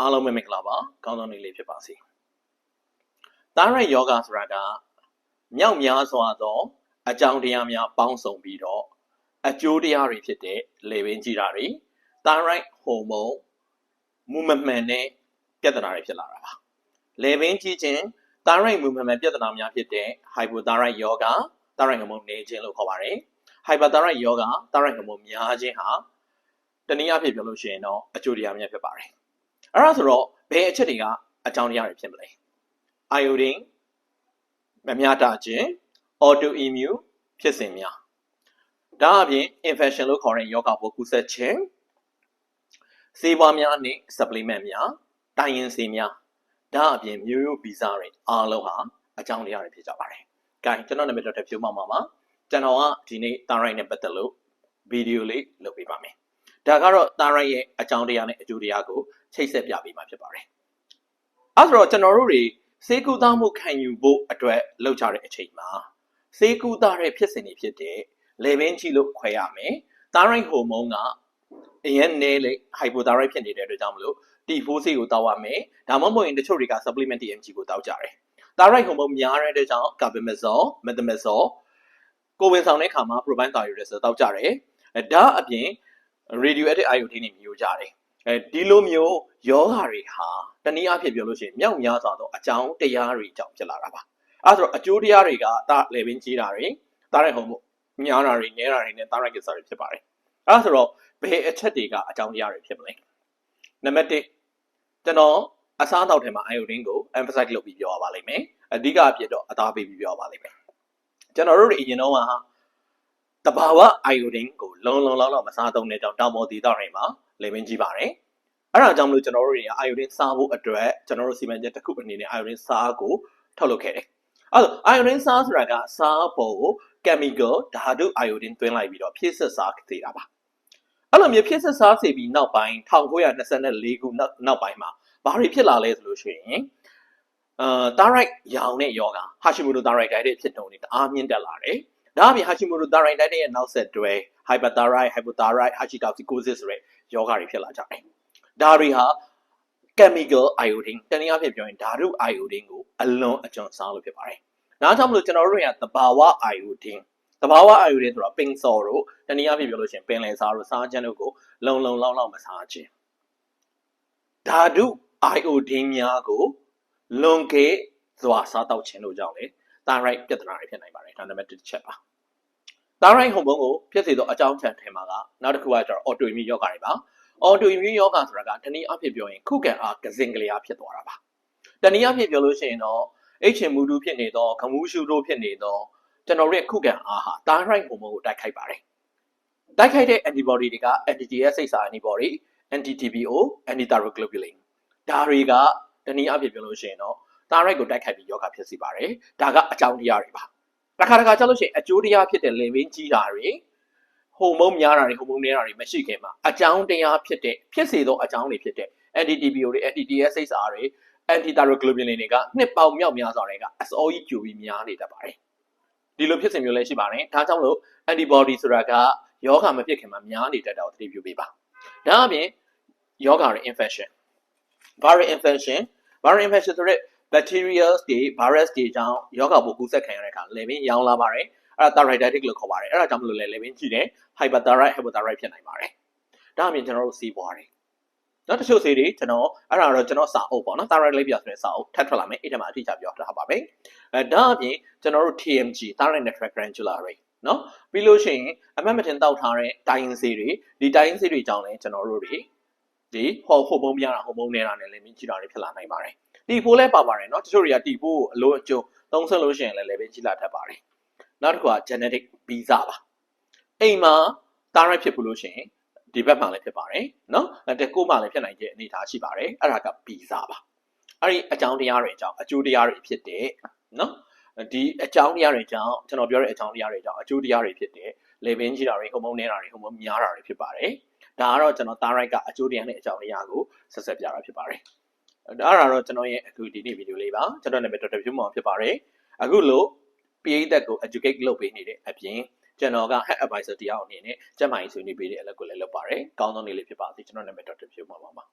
အားလုံးပဲမင်္ဂလာပါကောင်းသောနေ့လေးဖြစ်ပါစေ။သားရိုက်ယောဂဆိုတာကမြောက်များစွာသောအကြောင်းတရားများပေါင်းစုံပြီးတော့အကျိုးတရားတွေဖြစ်တဲ့လေပင်ကြည်တာတွေသားရိုက်ဟော်မုန်းမူမမှန်တဲ့ပြဿနာတွေဖြစ်လာတာပါ။လေပင်ကြည်ခြင်းသားရိုက်မူမမှန်ပြဿနာများဖြစ်တဲ့ hypothyroid yoga သားရိုက်ဟော်မုန်းနေခြင်းလို့ခေါ်ပါတယ်။ hyperthyroid yoga သားရိုက်ဟော်မုန်းများခြင်းဟာတနည်းအားဖြင့်ပြောလို့ရှိရင်တော့အကျိုးတရားများဖြစ်ပါတယ်။ အဲ့ဒါဆိုတော့ဘယ်အချက်တွေကအကြောင်းတရားတွေဖြစ်မလဲ။ iodine မမျှတခြင်း autoimmune ဖြစ်စဉ်များဒါအပြင် infection လို့ခေါ်တဲ့ယောဂပိုးကူးစက်ခြင်းဆေးပွားများနဲ့ supplement များတိုင်ရင်ဆေးများဒါအပြင်မျိုးရိုးဗီဇတွေအားလုံးဟာအကြောင်းတရားတွေဖြစ်ကြပါတယ်။ gain ကျွန်တော်နာမည်တော့တဖြူမှောက်ပါပါကျွန်တော်ကဒီနေ့ thyroid နဲ့ပတ်သက်လို့ဗီဒီယိုလေးလုပ်ပေးပါမယ်။ဒါကတော့ thyroid ရဲ့အကြောင်းတရားနဲ့အကျိုးတရားကို ချိတ်ဆက်ပြပေးမှာဖြစ်ပါတယ်။အဲဆိုတော့ကျွန်တော်တို့တွေစေကူသားမှုခံယူဖို့အတွက်လုပ်ကြတဲ့အချိန်မှာစေကူသားတဲ့ဖြစ်စဉ်တွေဖြစ်တဲ့လေဘင်းကြီးလို့ခွဲရမယ်။ thyroid hormone ကအရင်နေလေ hypothyroid ဖြစ်နေတဲ့အတွက်ကြောင့်မလို့ T4 ဆေးကိုတောက်ရမယ်။ဒါမှမဟုတ်ရင်တချို့တွေက supplement TMG ကိုတောက်ကြတယ်။ thyroid hormone များတဲ့အတွက်ကြောင့် carbamazole, methimazole ကိုဝင်ဆောင်တဲ့ခါမှာ provine thyroid ဆိုတောက်ကြတယ်။အဲဒါအပြင် radioactive iodine တွေမျိုးကြတယ်။ အဲဒီလိုမျိုးယောဂါတွေဟာတနည်းအားဖြင့်ပြောလို့ရှိရင်မြောက်များစွာသောအကြောင်းတရားတွေကြောင့်ဖြစ်လာတာပါ။အဲဆိုတော့အကျိုးတရားတွေကတာလေပင်ကြီးတာတွေတားတဲ့ဟုံမို့များတာတွေနည်းတာတွေနဲ့တားရိုက်ကိစ္စတွေဖြစ်ပါတယ်။အဲဆိုတော့ဘယ်အချက်တွေကအကြောင်းတရားတွေဖြစ်မလဲ။နံပါတ်1ကျွန်တော်အစားအသောက်ထဲမှာ iodine ကို emphasize လုပ်ပြီးပြောရပါလိမ့်မယ်။အဓိကအဖြစ်တော့အသားပေးပြီးပြောရပါလိမ့်မယ်။ကျွန်တော်တို့တွေအရင်တော့ကတဘာဝ iodine ကိုလုံလုံလောက်လောက်မစားသုံးတဲ့ကြောင့်တောင်ပေါ်ဒေသတွေမှာ လေပင်ကြီးပါတယ်။အဲဒါကြောင့်မလို့ကျွန်တော်တို့တွေက iodine စားဖို့အတွက်ကျွန်တော်တို့စီမံချက်တစ်ခုအနေနဲ့ iodine စားကိုထုတ်လုပ်ခဲ့တယ်။အဲဒါ iodine စားဆိုတာကစားဖို့ chemical ဓာတု iodine သွင်းလိုက်ပြီးတော့ဖြည့်စစ်စားစေတာပါ။အဲ့လိုမျိုးဖြည့်စစ်စားစေပြီးနောက်ပိုင်း1924ခုနောက်ပိုင်းမှာဘာတွေဖြစ်လာလဲဆိုလို့ရှိရင်အာတာရိုက်ရောင်တဲ့ယောဂဟာရှိမိုတိုတာရိုက်ဒိုက်တဲ့ဖြစ်တုံတွေတအားမြင့်တက်လာတယ်။ ဒါအပြင် Hashimoto thyroid ရဲ့နောက်ဆက်တွဲ hyperthyroid, hypothyroid, hashimotosis ဆိုတဲ့ယောဂတွေဖြစ်လာကြတယ်။ဒါတွေဟာ chemical iodine တနည်းအားဖြင့်ပြောရင်ဓာတု iodine ကိုအလွန်အကျွံစားလို့ဖြစ်ပါတယ်။ဒါကြောင့်မလို့ကျွန်တော်တို့တွေကသဘာဝ iodine သဘာဝ iodine ဆိုတာပင်စော်တို့တနည်းအားဖြင့်ပြောလို့ရှိရင်ပင်လယ်စားတို့စားချမ်းတို့ကိုလုံလုံလောက်လောက်မစားခြင်းဓာတု iodine များကိုလွန်ကဲစွာစားတောက်ခြင်းတို့ကြောင့်လေ thyroid ပြဿနာတွေဖြစ်နိုင်ပါတယ်ဒါနံပါတ်1ချက်ပါ thyroid hormone ကိုဖြစ်စေသောအကြောင်းထံထဲမှာကနောက်တစ်ခုကကျတော့ autoimmune ယောဂတွေပါ autoimmune ယောဂဆိုတာကတနည်းအားဖြင့်ပြောရင်ခုခံအားကစင်ကလေးအားဖြစ်သွားတာပါတနည်းအားဖြင့်ပြောလို့ရှိရင်တော့အိတ်ချင်မူတူဖြစ်နေသောခမူးရှုတို့ဖြစ်နေသောကျွန်တော်တို့ရဲ့ခုခံအားဟာ thyroid hormone ကိုတိုက်ခိုက်ပါတယ်တိုက်ခိုက်တဲ့ antibody တွေက anti-TSH antibody anti-TPO anti-thyroglobulin ဒါတွေကတနည်းအားဖြင့်ပြောလို့ရှိရင်တော့ thyroid ကိုတိုက်ခိုက်ပြီးယောဂဖြစ်စေပါတယ်ဒါကအကြောင်းတရားတွေပါတစ်ခါတစ်ခါကြောက်လို့ရှိရင်အကျိုးတရားဖြစ်တဲ့လင်မင်းကြီးတာတွေဟိုမုန်းများတာတွေဟိုမုန်းနေတာတွေမရှိခင်မှာအကြောင်းတရားဖြစ်တဲ့ဖြစ်စေသောအကြောင်းတွေဖြစ်တဲ့ anti-TPO တွေ anti-TSHR တွေ anti-thyroglobulin တွေကနှစ်ပေါင်းမြောက်များစွာတွေကအစောကြီးကျူပြီးများနေတတ်ပါတယ်ဒီလိုဖြစ်စဉ်မျိုးလည်းရှိပါတယ်ဒါကြောင့်လို့ antibody ဆိုတာကယောဂမဖြစ်ခင်မှာများနေတတ်တာကိုသတိပြုပေးပါဒါအပြင်ယောဂတွေ infection viral infection viral infection ဆိုတဲ့ bacteria တွေ virus တွေကြောင့်ယောဂပိုးကူးစက်ခံရတဲ့အခါလေပင်ရောင်လာပါတယ်အဲ့ဒါ thyroiditis လို့ခေါ်ပါတယ်အဲ့ဒါကြောင့်မလို့လေလေပင်ကြည့်တယ် hyperthyroid hypothyroid ဖြစ်နိုင်ပါတယ်ဒါအပြင်ကျွန်တော်တို့စီးပွားတယ်နောက်တစ်ချို့ဆေးတွေကျွန်တော်အဲ့ဒါတော့ကျွန်တော်စာအုပ်ပေါ့နော် thyroid လေးပြဆိုတဲ့စာအုပ်ထပ်ထွက်လာမယ်အဲ့ဒီမှာအထူးချပြောထားပါမယ်အဲဒါအပြင်ကျွန်တော်တို့ TMG thyroid network glandular array နော်ပြီးလို့ရှိရင်အမှတ်မတင်တောက်ထားတဲ့တိုင်းဆေးတွေဒီတိုင်းဆေးတွေကြောင့်လည်းကျွန်တော်တို့တွေဒီဟော်ဟိုမုန်းများတာဟိုမုန်းနေတာနဲ့လည်းမြင်ကြည့်တာတွေဖြစ်လာနိုင်ပါတယ် တီဖိုးလဲပါပါတယ်เนาะတချို့တွေကတီဖိုးကိုအလိုအကျုံသုံးဆက်လို့ရှိရင်လည်း level ကြီးလာတတ်ပါတယ်နောက်တစ်ခုက genetic visa ပါအိမ်မှာတားရိုက်ဖြစ်ဘူးလို့ရှိရင်ဒီဘက်မှာလည်းဖြစ်ပါတယ်เนาะတကူမှလည်းဖြစ်နိုင်တဲ့အနေအထားရှိပါတယ်အဲ့ဒါက visa ပါအဲ့ဒီအကြောင်းတရားတွေအကြောင်းအကျိုးတရားတွေဖြစ်တဲ့เนาะဒီအကြောင်းတရားတွေကြောင့်ကျွန်တော်ပြောတဲ့အကြောင်းတရားတွေကြောင့်အကျိုးတရားတွေဖြစ်တဲ့လေပင်ကြီးတာတွေဟိုမုန်းနေတာတွေဟိုမုန်းများတာတွေဖြစ်ပါတယ်ဒါကတော့ကျွန်တော် thyroid ကအကျိုးတရားနဲ့အကြောင်းတရားကိုဆက်ဆက်ပြတာဖြစ်ပါတယ် အဲ့ဒါတော့ကျွန်တော်ရဲ့အခုဒီနေ့ဗီဒီယိုလေးပါကျွန်တော်နာမည်ဒေါက်တာဖြူမောင်ဖြစ်ပါတယ်အခုလို့ PA သက်ကို educate လုပ်ပေးနေတဲ့အပြင်ကျွန်တော်က head advisor တရားအနေနဲ့ကျန်းမာရေးဆွေးနွေးပေးတဲ့အလုပ်ကိုလည်းလုပ်ပါတယ်ကောင်းသောနေ့လေးဖြစ်ပါစေကျွန်တော်နာမည်ဒေါက်တာဖြူမောင်ပါပါ